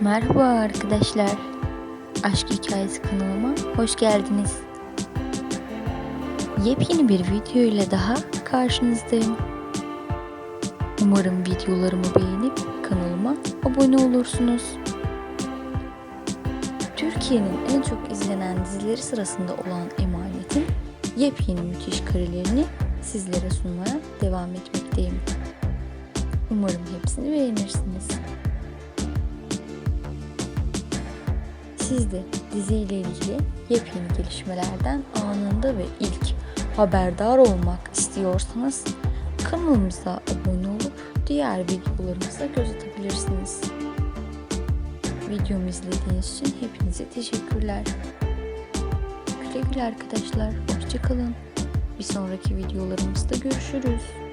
Merhaba arkadaşlar. Aşk Hikayesi kanalıma hoş geldiniz. Yepyeni bir video ile daha karşınızdayım. Umarım videolarımı beğenip kanalıma abone olursunuz. Türkiye'nin en çok izlenen dizileri sırasında olan Emanet'in yepyeni müthiş karelerini sizlere sunmaya devam etmekteyim. Umarım hepsini beğenirsiniz. Siz de diziyle ilgili yepyeni gelişmelerden anında ve ilk haberdar olmak istiyorsanız kanalımıza abone olup diğer videolarımıza göz atabilirsiniz. Videomu izlediğiniz için hepinize teşekkürler. Güle güle arkadaşlar. Hoşçakalın. Bir sonraki videolarımızda görüşürüz.